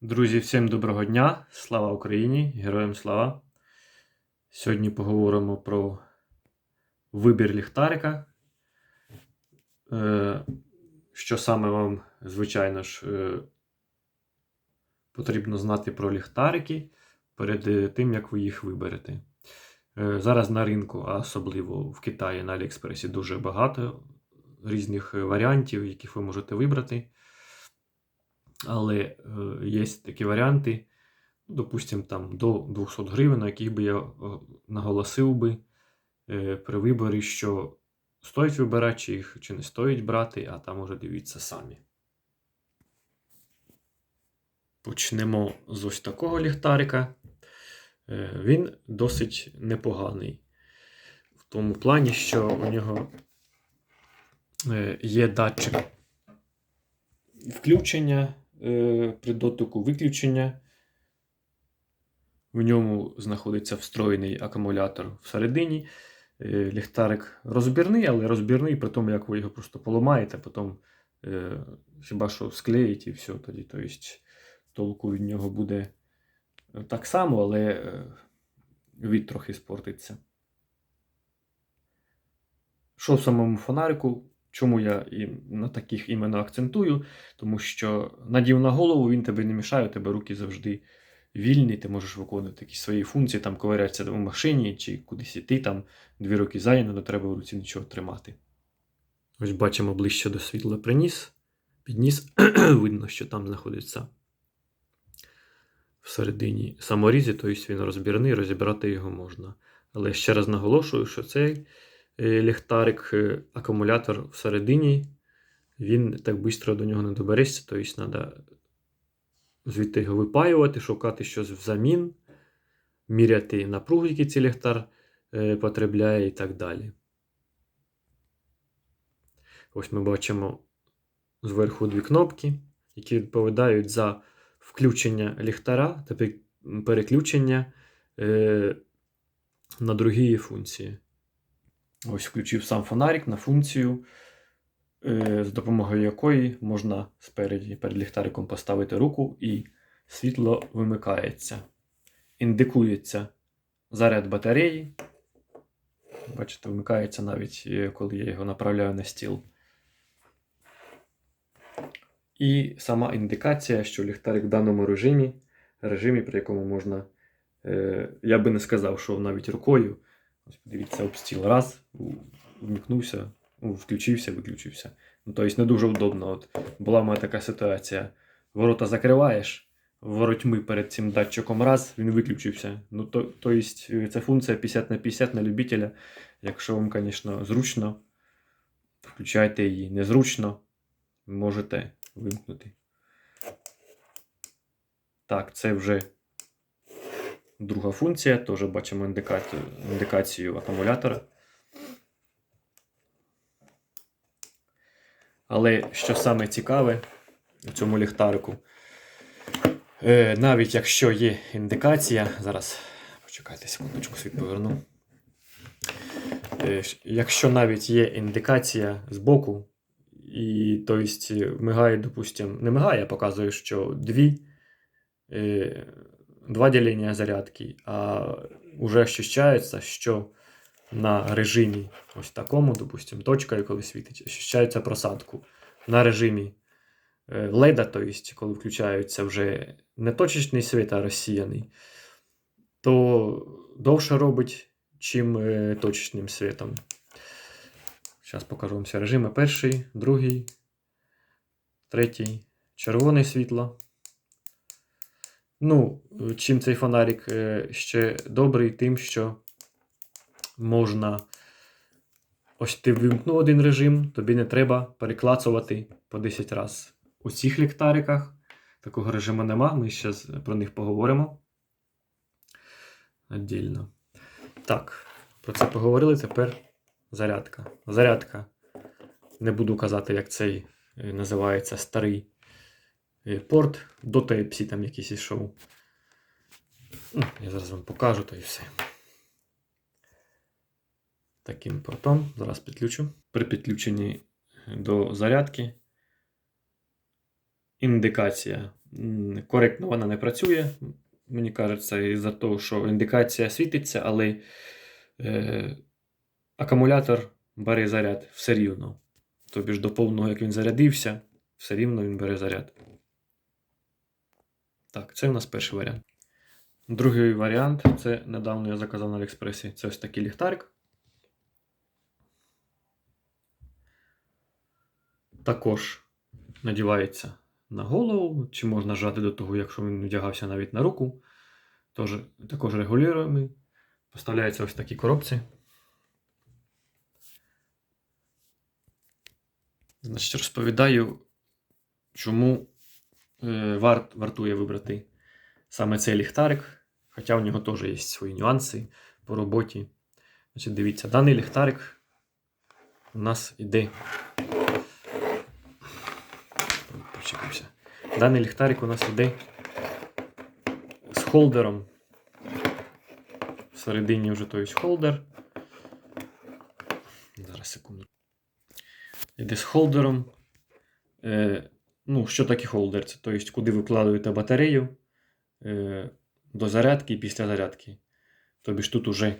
Друзі, всім доброго дня! Слава Україні! Героям слава! Сьогодні поговоримо про вибір ліхтарика. Е, Що саме вам, звичайно ж, е, потрібно знати про ліхтарики перед е, тим, як ви їх виберете. Зараз на ринку, а особливо в Китаї на Аліекспресі, дуже багато різних варіантів, яких ви можете вибрати. Але е, є такі варіанти, допустимо, там до 200 гривень, на яких би я е, наголосив би е, при виборі, що стоїть вибирати, чи їх чи не стоїть брати, а там уже дивіться самі. Почнемо з ось такого ліхтарика. Він досить непоганий. В тому плані, що у нього є датчик включення при дотику виключення. В ньому знаходиться встроєний акумулятор всередині. Е, Ліхтарик розбірний, але розбірний, при тому, як ви його просто поламаєте, потім е, хіба що склеїть і все тоді. Тобто толку від нього буде так само, але е, від трохи спортиться. Що в самому фонарику? Чому я і на таких іменно акцентую? Тому що надів на голову, він тебе не мішає, у тебе руки завжди вільні, ти можеш виконувати якісь свої функції, там ковирятися в машині чи кудись іти, там дві руки зайняно, не треба в руці нічого тримати. Ось бачимо ближче до світла приніс, підніс, видно, що там знаходиться всередині саморізі, тобто він розбірний, розібрати його можна. Але ще раз наголошую, що цей ліхтарик, е, акумулятор всередині, він так швидко до нього не доберешся, тобто треба звідти його випаювати, шукати щось взамін, міряти напругу, які цей ліхтар е, потребляє і так далі. Ось ми бачимо зверху дві кнопки, які відповідають за включення ліхтара та переключення е, на другі функції. Ось включив сам фонарик на функцію, е, з допомогою якої можна спереді перед ліхтариком поставити руку і світло вимикається. Індикується заряд батареї. Бачите, вмикається навіть е, коли я його направляю на стіл. І сама індикація, що ліхтарик в даному режимі, режимі, при якому можна, е, я би не сказав, що навіть рукою. Ось подивіться, об стіл раз, вмикнувся, ну, включився, виключився. Ну, тобто не дуже удобно. От була в мене така ситуація. Ворота закриваєш, воротьми перед цим датчиком раз, він виключився. Ну, то, тобто це функція 50 на 50 на любителя. Якщо вам, звісно, зручно, включайте її. Незручно, можете вимкнути. Так, це вже друга функція. Теж бачимо індикацію, індикацію акумулятора. Але що саме цікаве у цьому ліхтарику, е, навіть якщо є індикація, зараз почекайте секундочку, світ поверну. Е, якщо навіть є індикація з боку, і тобто мигає, допустимо, не мигає, а показує, що дві, е, два ділення зарядки, а вже ощущається, що на режимі ось такому, допустимо, точкою, коли світить, ощущається просадку. На режимі е, LED, тобто, коли включається вже не точечний світ, а розсіяний, то довше робить, чим е, точечним світом. Зараз покажу вам всі режими. Перший, другий, третій, червоне світло. Ну, е, чим цей фонарик е, ще добрий, тим, що можна. Ось ти вимкнув один режим, тобі не треба переклацувати по 10 разів. У цих ліхтариках такого режиму нема, ми ще про них поговоримо. Отдільно. Так, про це поговорили. Тепер зарядка. Зарядка. Не буду казати, як цей е, називається старий порт. До Type-C там якийсь ішов. Ну, я зараз вам покажу, то і все. Таким портом. Зараз підключу. При підключенні до зарядки індикація. Коректно вона не працює, мені кажеться, із-за того, що індикація світиться, але е, акумулятор бере заряд все рівно. Тобі ж до повного, як він зарядився, все рівно він бере заряд. Так, це у нас перший варіант. Другий варіант це недавно я заказав на Аліекспресі. Це ось такий ліхтарик. Також надівається на голову, чи можна жати до того, якщо він вдягався навіть на руку. Тож, також регулюємо. Поставляється ось в такій коробці. Значить, розповідаю, чому варт, вартує вибрати саме цей ліхтарик. Хоча у нього теж є свої нюанси по роботі. Значить, дивіться, даний ліхтарик у нас іде. Почекався. Даний ліхтарик у нас іде з холдером. Всередині вже той холдер. Зараз секунду. Іде з холдером. Ну, що таке холдер? Це тобто, куди ви вкладаєте батарею е, до зарядки і після зарядки. Тобі ж тут уже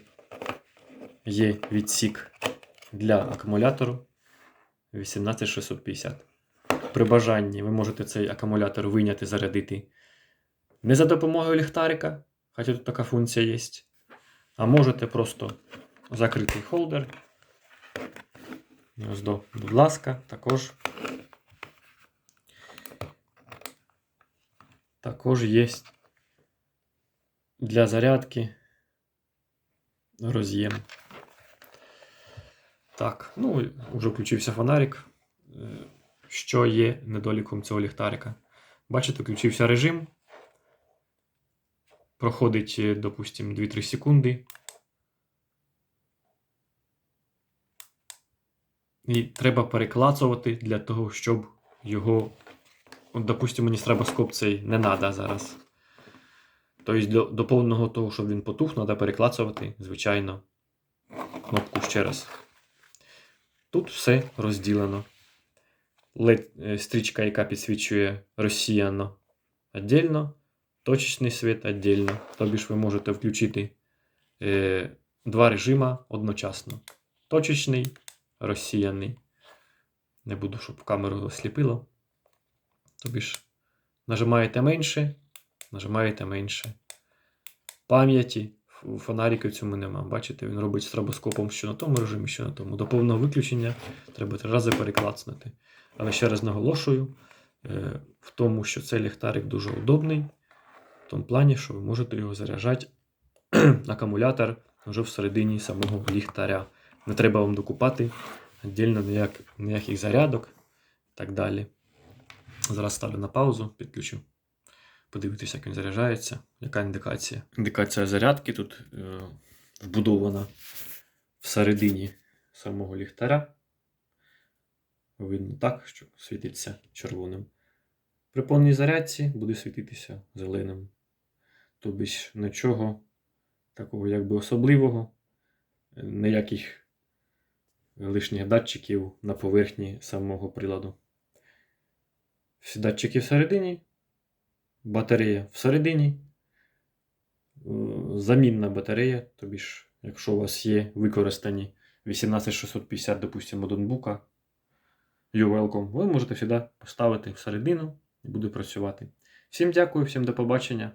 є відсік для акумулятору 18650. При бажанні ви можете цей акумулятор вийняти, зарядити не за допомогою ліхтарика, хоча тут така функція є. А можете просто закрити холдер. Ось будь ласка, також. Також є для зарядки роз'єм. Так, ну, вже включився фонарик. Е, Що є недоліком цього ліхтарика? Бачите, включився режим. Проходить, е, допустимо, 2-3 секунди. І треба переклацувати для того, щоб його. От, допустимо, мені стробоскоп цей не треба зараз. Тобто до, до повного того, щоб він потух, треба переклацувати, звичайно, кнопку ще раз. Тут все розділено. LED е, стрічка, яка підсвічує розсіяно віддільно, точечний світ віддільно. Тобі ж ви можете включити е, два режима одночасно. Точечний, розсіяний. Не буду, щоб камеру осліпило. Тобі ж нажимаєте менше, нажимаєте менше. Пам'яті фонарика в цьому нема. Бачите, він робить стробоскопом що на тому режимі, що на тому. До повного виключення треба три рази переклацнути. Але ще раз наголошую е, в тому, що цей ліхтарик дуже удобний, в тому плані, що ви можете його заряджати акумулятор вже всередині самого ліхтаря. Не треба вам докупати віддільно ніяк, ніяких зарядок і так далі. Зараз ставлю на паузу, підключу. Подивитися, як він заряджається. Яка індикація? Індикація зарядки тут е, вбудована всередині самого ліхтаря. Видно так, що світиться червоним. При повній зарядці буде світитися зеленим. Тобто нічого такого якби особливого, ніяких лишніх датчиків на поверхні самого приладу. Всі датчики всередині, батарея всередині, е, замінна батарея, тобі ж, якщо у вас є використані 18650, допустимо, ноутбука, you're welcome, ви можете сюди поставити всередину і буде працювати. Всім дякую, всім до побачення.